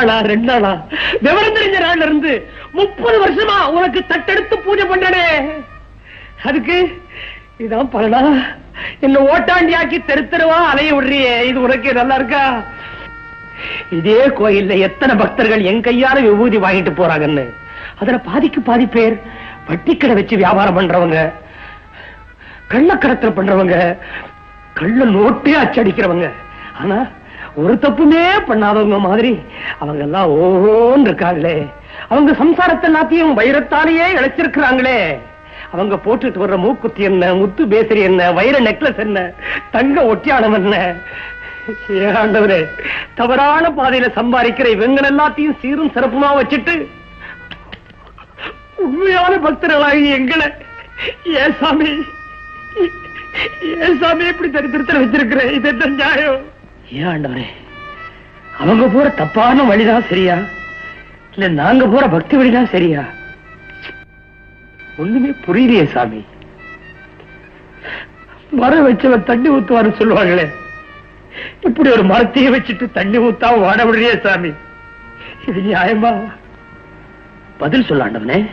நாளா ரெண்டு நாளா? விவரம் தெரிஞ்ச நாள்ல இருந்து முப்பது வருஷமா உனக்கு தட்டெடுத்து பூஜை பண்றனே. அதுக்கு இதான் பலனா? என்ன ஓட்டாண்டியாக்கி தெரு தெருவா அலைய விடுறியே. இது உனக்கு நல்லா இருக்கா? இதே கோயில்ல எத்தனை பக்தர்கள் என் கையால விபூதி வாங்கிட்டு போறாங்கன்னு. அதுல பாதிக்கு பாதி பேர் வட்டிக்கடை வச்சு வியாபாரம் பண்றவங்க கள்ளக்கடத்தல் பண்றவங்க கள்ள நோட்டே அச்சடிக்கிறவங்க. ஆனா ஒரு தப்புமே பண்ணாதவங்க மாதிரி அவங்க எல்லாம் ஓன்னு இருக்காங்களே அவங்க சம்சாரத்தை எல்லாத்தையும் வைரத்தாலேயே இழைச்சிருக்கிறாங்களே. அவங்க போட்டுட்டு வர்ற மூக்குத்தி என்ன முத்து பேசரி என்ன வைர நெக்லஸ் என்ன தங்க ஒட்டியானம் என்ன? ஆண்டவரே தவறான பாதையில சம்பாதிக்கிற இவங்க எல்லாத்தையும் சீரும் சிறப்புமா வச்சுட்டு உண்மையான பக்தர்களாகி எங்களை ஏ சாமி ஏ சாமி எப்படி தரித்திரத்தில் வச்சிருக்கிற? இது என்ன நியாயம்? ஏன் ஆண்டவரே? அவங்க போற தப்பான வழிதான் சரியா? இல்ல நாங்க போற பக்தி வழிதான் சரியா? ஒண்ணுமே புரியலையே சாமி. மரம் வச்சவன் தண்ணி ஊத்துவாரு சொல்லுவாங்களே. இப்படி ஒரு மரத்தையே வச்சுட்டு தண்ணி ஊத்தாம வாட விடுறியே சாமி. இது நியாயமா? பதில் சொல்ல ஆண்டவனே.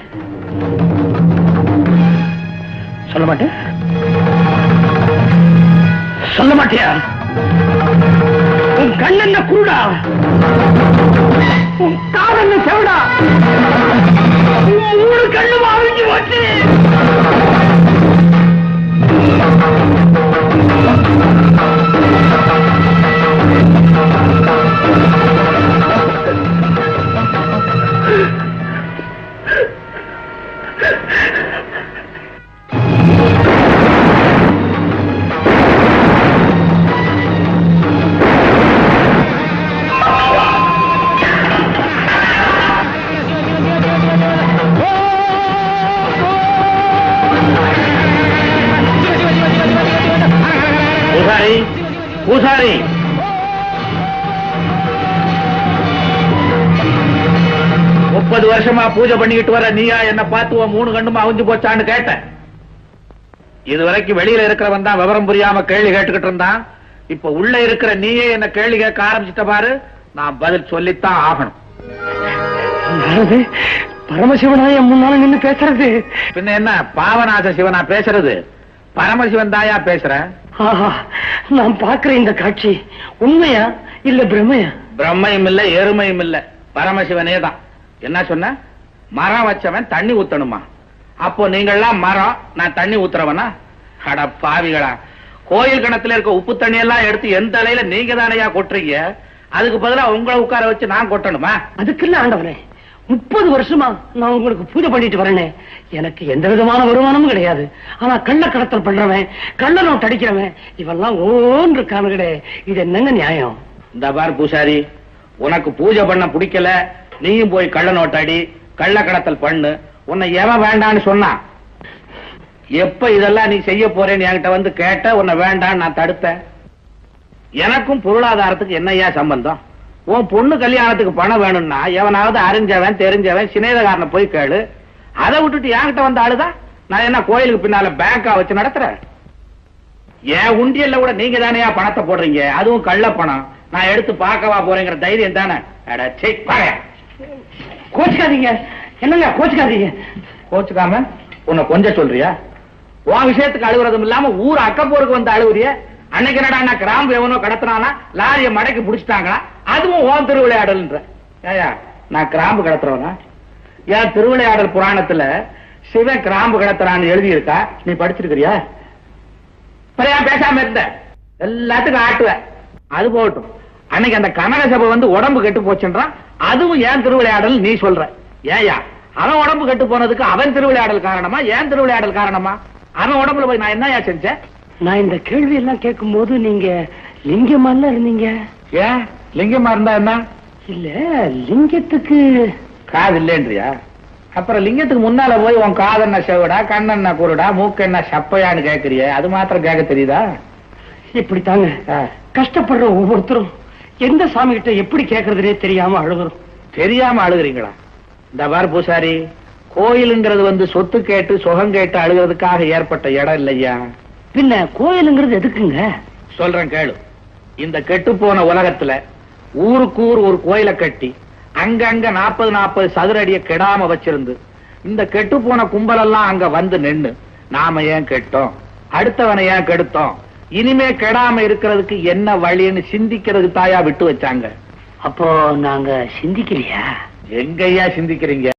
சொல்ல மாட்டேன்? சொல்ல மாட்டியா? உன் கண்ணென்ன குருடா? உன் காதென்ன செவடா? உன் மூணு கண்ணும் அழிஞ்சு போச்சு. பூசாரி பூசாரி. முப்பது வருஷமா பூஜை பண்ணிக்கிட்டு வர நீயா என்ன பார்த்து மூணு கண்ணுமா அவிஞ்சு போச்சான்னு கேட்டேன். இது வரைக்கும் வெளியில இருக்கிறவன் தான் விவரம் புரியாம கேள்வி கேட்டுக்கிட்டு இருந்தான். இப்ப உள்ள இருக்கிற நீயே என்ன கேள்வி கேட்க ஆரம்பிச்சிட்ட பாரு நான் பதில் சொல்லித்தான் ஆகணும். பரமசிவனா என் முன்னால நின்னு பேசுறது? பின்ன என்ன பாவநாச சிவனா பேசுறது? பரமசிவன் தாயா பேசுறேன் நான் பாக்குற இந்த காட்சி உண்மையா இல்ல பிரமையா? பிரம்மையும் இல்ல எருமையும் இல்ல பரமசிவனே தான். என்ன சொன்ன? மரம் வச்சவன் தண்ணி ஊத்தணுமா? அப்போ நீங்கள்லாம் மரம் நான் தண்ணி ஊத்துறவனா? அட பாவிகளா கோயில் கிணத்துல இருக்க உப்பு தண்ணி எல்லாம் எடுத்து எந்த தலையில நீங்க தானையா கொட்டுறீங்க? அதுக்கு பதிலா உங்களை உட்கார வச்சு நான் கொட்டணுமா? அதுக்கு இல்ல ஆண்டவனே. முப்பது வருஷமா நான் உங்களுக்கு பூஜை பண்ணிட்டு வரேனே. எனக்கு எந்த விதமான வருமானமும் கிடையாது. ஆனா கள்ள கடத்தல் பண்றவன் கள்ள நோட்டு அடிக்கிறவன் இவெல்லாம் ஓன்று இருக்கானுங்களே இது என்னங்க நியாயம்? இந்த பார் பூசாரி உனக்கு பூஜை பண்ண பிடிக்கல நீயும் போய் கள்ள நோட்டாடி கள்ள கடத்தல் பண்ணு. உன்னை எவன் வேண்டான்னு சொன்னான் எப்ப இதெல்லாம் நீ செய்ய போறேன்னு என்கிட்ட வந்து கேட்ட உன்னை வேண்டான்னு நான் தடுத்தேன் எனக்கும் பொருளாதாரத்துக்கு என்னய்யா சம்பந்தம்? உன் பொண்ணு கல்யாணத்துக்கு பணம் வேணும்னா எவனாவது அறிஞ்சவன் தெரிஞ்சவன் சிநேதகாரனை போய் கேளு. அதை விட்டுட்டு என்கிட்ட வந்த ஆளுதான் நான் என்ன கோயிலுக்கு பின்னால பேங்கா வச்சு நடத்துறேன்? என் உண்டியல்ல கூட நீங்க தானேயா பணத்தை போடுறீங்க? அதுவும் கள்ள பணம். நான் எடுத்து பார்க்கவா போறேங்கிற தைரியம் தானே? கோச்சுக்காதீங்க. என்னங்க கோச்சுக்காதீங்க? கோச்சுக்காம உன்னை கொஞ்சம் சொல்றியா? உன் விஷயத்துக்கு அழுகுறதும் இல்லாம ஊர் அக்கப்போருக்கு வந்து அழுகுறிய? அன்னைக்கு என்னடா நான் கிராம்பு எவனோ கடத்துனானா? லாரிய மடக்கி புடிச்சிட்டாங்களா? அதுவும் ஓன் திருவிளையாடல்ன்ற. ஏயா நான் கிராம்பு கடத்துறவனா? ஏன் திருவிளையாடல் புராணத்துல சிவன் கிராம்பு கடத்துறான்னு எழுதி இருக்கா நீ படிச்சிருக்கிறியா? ஏன் பேசாம இருந்த? எல்லாத்துக்கும் ஆட்டுவ அது போகட்டும். அன்னைக்கு அந்த கனக சபை வந்து உடம்பு கெட்டு போச்சுன்றான். அதுவும் ஏன் திருவிளையாடல் நீ சொல்ற? ஏயா அவன் உடம்பு கெட்டு போனதுக்கு அவன் திருவிளையாடல் காரணமா? ஏன் திருவிளையாடல் காரணமா? அவன் உடம்புல போய் நான் என்னயா செஞ்சேன்? நான் இந்த கேள்வி எல்லாம் கேட்கும் போது நீங்க லிங்கமால இருந்தீங்க. ஏன்? லிங்கமா இருந்தா என்ன? இல்ல லிங்கத்துக்கு காது இல்லைன்றியா? அப்புறம் லிங்கத்துக்கு முன்னால போய் உன் காதென்ன செவடா கண்ணென்ன குருடா மூக்கு என்ன சப்பையான்னு கேக்குறிய? அது மாத்திரம் கேட்க தெரியுதா? இப்படித்தாங்க. ஆ. கஷ்டப்படுற ஒவ்வொருத்தரும் எந்த சாமி கிட்ட எப்படி கேக்குறதுனே தெரியாம அழுகுறோம். தெரியாம அழுகுறீங்களா? இந்த பார் பூசாரி கோயிலுங்கிறது வந்து சொத்து கேட்டு சுகம் கேட்டு அழுகிறதுக்காக ஏற்பட்ட இடம் இல்லையா? பின்ன கோயிலுங்கிறது எதுக்குங்க? சொல்றேன் கேளு. இந்த கெட்டு போன உலகத்துல ஊருக்கு ஊர் ஒரு கோயிலை கட்டி அங்கங்க நாற்பது நாற்பது சதுர அடிய கெடாம வச்சிருந்து இந்த கெட்டு போன கும்பலெல்லாம் அங்க வந்து நின்னு நாம ஏன் கெட்டோம்? அடுத்தவனை ஏன் கெடுத்தோம்? இனிமே கெடாம இருக்கிறதுக்கு என்ன வழின்னு சிந்திக்கிறது தாயா விட்டு வச்சாங்க. அப்போ நாங்க சிந்திக்கலையா? எங்கய்யா சிந்திக்கிறீங்க?